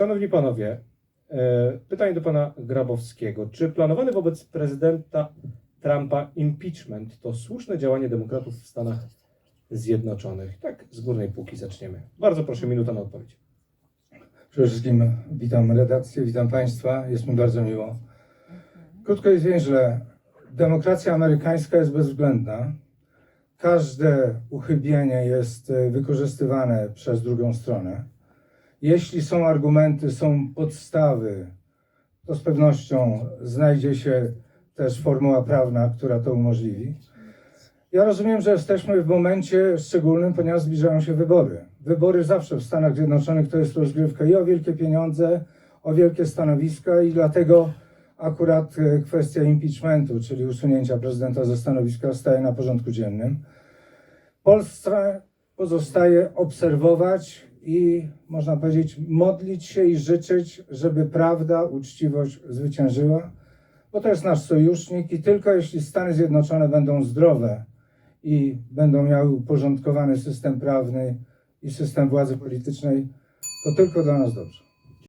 Szanowni panowie, e, pytanie do pana Grabowskiego. Czy planowany wobec prezydenta Trumpa impeachment to słuszne działanie demokratów w Stanach Zjednoczonych? Tak, z górnej półki zaczniemy. Bardzo proszę, minuta na odpowiedź. Przede wszystkim witam redakcję, witam Państwa, jest mi bardzo miło. Krótko i zwięźle, demokracja amerykańska jest bezwzględna. Każde uchybienie jest e, wykorzystywane przez drugą stronę. Jeśli są argumenty, są podstawy, to z pewnością znajdzie się też formuła prawna, która to umożliwi. Ja rozumiem, że jesteśmy w momencie szczególnym, ponieważ zbliżają się wybory. Wybory zawsze w Stanach Zjednoczonych to jest rozgrywka i o wielkie pieniądze, o wielkie stanowiska i dlatego akurat e, kwestia impeachmentu, czyli usunięcia prezydenta ze stanowiska staje na porządku dziennym. Polsce pozostaje obserwować i można powiedzieć modlić się i życzyć, żeby prawda, uczciwość zwyciężyła, bo to jest nasz sojusznik i tylko jeśli Stany Zjednoczone będą zdrowe i będą miały uporządkowany system prawny i system władzy politycznej, to tylko dla nas dobrze.